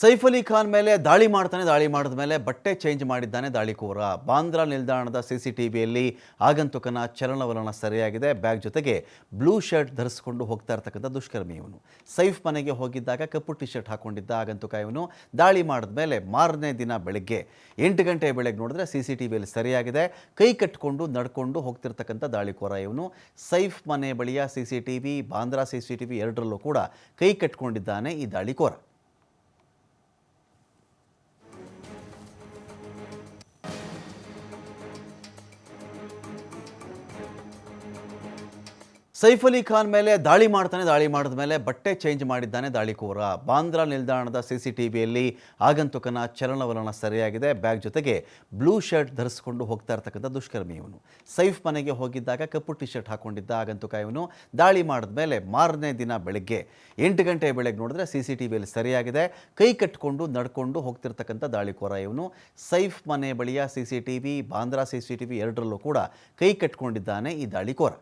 ಸೈಫ್ ಅಲಿ ಖಾನ್ ಮೇಲೆ ದಾಳಿ ಮಾಡ್ತಾನೆ, ದಾಳಿ ಮಾಡಿದ ಮೇಲೆ ಬಟ್ಟೆ ಚೇಂಜ್ ಮಾಡಿದ್ದಾನೆ ದಾಳಿಕೋರ. ಬಾಂದ್ರಾ ನಿಲ್ದಾಣದ ಸಿ ಸಿ ಟಿ ವಿಯಲ್ಲಿ ಆಗಂತುಕನ ಚಲನವಲನ ಸರಿಯಾಗಿದೆ. ಬ್ಯಾಗ್ ಜೊತೆಗೆ ಬ್ಲೂ ಶರ್ಟ್ ಧರಿಸಿಕೊಂಡು ಹೋಗ್ತಾ ಇರ್ತಕ್ಕಂಥ ದುಷ್ಕರ್ಮಿ ಇವನು. ಸೈಫ್ ಮನೆಗೆ ಹೋಗಿದ್ದಾಗ ಕಪ್ಪು ಟಿ ಶರ್ಟ್ ಹಾಕೊಂಡಿದ್ದ ಆಗಂತುಕ ಇವನು ದಾಳಿ ಮಾಡಿದ ಮೇಲೆ ಮಾರನೇ ದಿನ ಬೆಳಗ್ಗೆ ಎಂಟು ಗಂಟೆ ಬೆಳಗ್ಗೆ ನೋಡಿದ್ರೆ ಸಿ ಸಿ ಟಿ ವಿಯಲ್ಲಿ ಸರಿಯಾಗಿದೆ. ಕೈ ಕಟ್ಟಿಕೊಂಡು ನಡ್ಕೊಂಡು ಹೋಗ್ತಿರ್ತಕ್ಕಂಥ ದಾಳಿಕೋರ ಇವನು. ಸೈಫ್ ಮನೆ ಬಳಿಯ C C T V, Bandra C C T V ಎರಡರಲ್ಲೂ ಕೂಡ ಕೈ ಕಟ್ಟಿಕೊಂಡಿದ್ದಾನೆ ಈ ದಾಳಿಕೋರ. ಸೈಫ್ ಅಲಿ ಖಾನ್ ಮೇಲೆ ದಾಳಿ ಮಾಡ್ತಾನೆ, ದಾಳಿ ಮಾಡಿದ ಮೇಲೆ ಬಟ್ಟೆ ಚೇಂಜ್ ಮಾಡಿದ್ದಾನೆ ದಾಳಿಕೋರ. ಬಾಂದ್ರಾ ನಿಲ್ದಾಣದ ಸಿ ಸಿ ಟಿ ವಿಯಲ್ಲಿ ಆಗಂತುಕನ ಚಲನವಲನ ಸರಿಯಾಗಿದೆ. ಬ್ಯಾಗ್ ಜೊತೆಗೆ ಬ್ಲೂ ಶರ್ಟ್ ಧರಿಸಿಕೊಂಡು ಹೋಗ್ತಾ ಇರ್ತಕ್ಕಂಥ ದುಷ್ಕರ್ಮಿ ಇವನು. ಸೈಫ್ ಮನೆಗೆ ಹೋಗಿದ್ದಾಗ ಕಪ್ಪು ಟಿ ಶರ್ಟ್ ಹಾಕೊಂಡಿದ್ದ ಆಗಂತುಕ ಇವನು ದಾಳಿ ಮಾಡಿದ ಮೇಲೆ ಮಾರನೇ ದಿನ ಬೆಳಗ್ಗೆ ಎಂಟು ಗಂಟೆ ಬೆಳಗ್ಗೆ ನೋಡಿದ್ರೆ ಸಿ ಸಿ ಟಿ ವಿಯಲ್ಲಿ ಸರಿಯಾಗಿದೆ. ಕೈ ಕಟ್ಟಿಕೊಂಡು ನಡ್ಕೊಂಡು ಹೋಗ್ತಿರ್ತಕ್ಕಂಥ ದಾಳಿಕೋರ ಇವನು. ಸೈಫ್ ಮನೆ ಬಳಿಯ C C T V, Bandra C C T V ಎರಡರಲ್ಲೂ ಕೂಡ ಕೈ ಕಟ್ಕೊಂಡಿದ್ದಾನೆ ಈ ದಾಳಿಕೋರ.